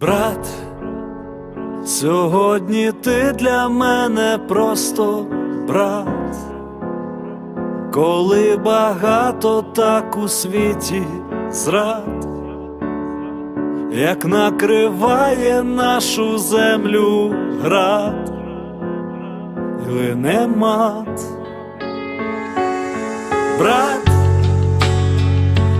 Брат, сьогодні ти для мене просто брат, коли багато так у світі зрад, як накриває нашу землю град, лине мат. Брат,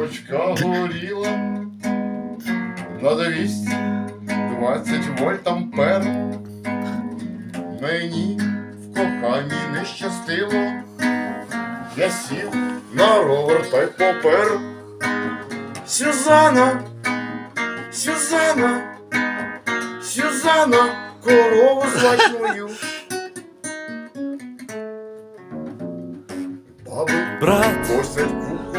лямпочка горіла на 220 вольт ампер. Мені в коханні не щастило. Я сів на ровер та й попер. Сюзана, Сюзана, Сюзана, корову звать мою. Баби брат. Косять.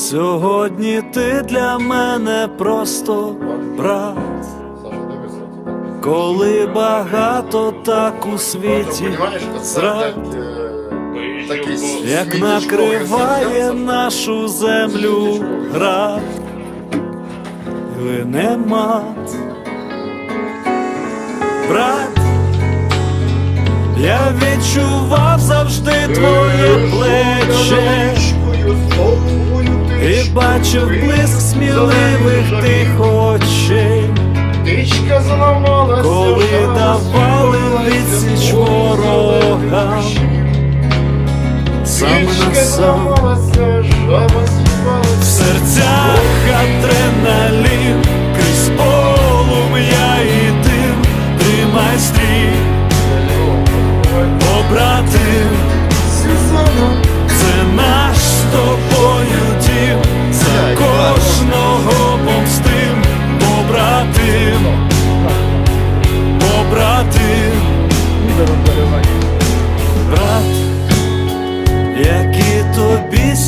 Сьогодні ти для мене просто брат, коли багато так у світі зрад, як накриває нашу землю град, і лине мат. Брат, я відчував завжди твоє плече. Ти бачив блиск сміливих тих очей,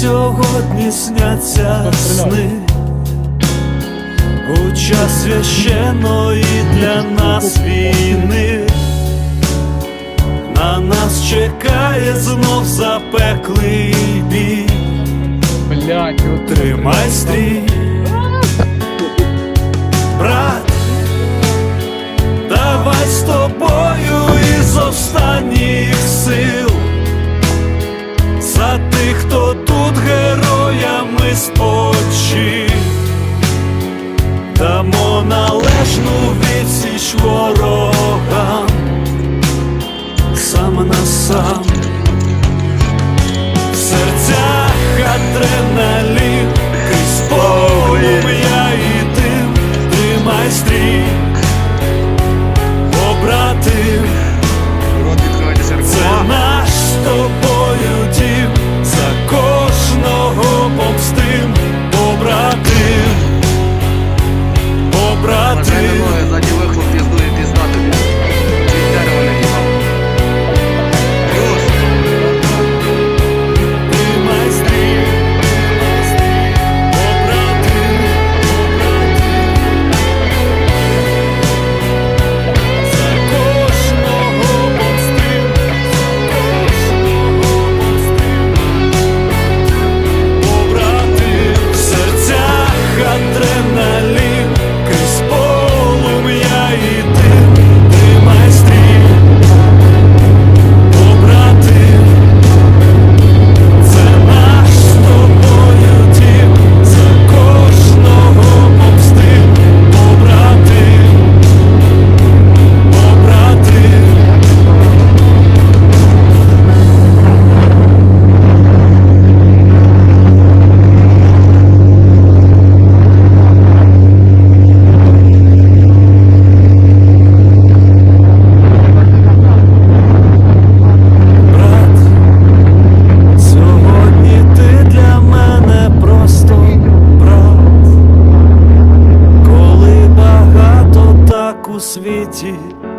сьогодні сняться сни. У час священної для нас війни на нас чекає знов запеклий бій. От Тримай стрій, дамо належну відсіч ворогам, сам на сам.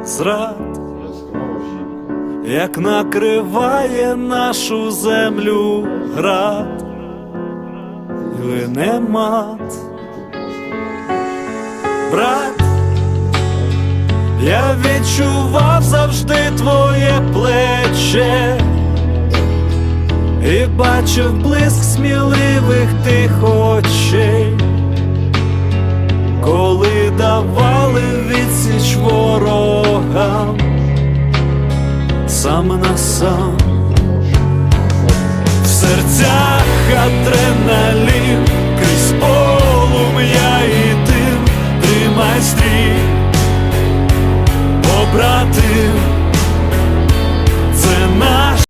зрад, як накриває нашу землю град, ви не мат, брат, я відчував завжди твоє плече і бачив блиск сміливих тих очей. Адреналін, крізь полум'я і дим, ти стрій, побратим.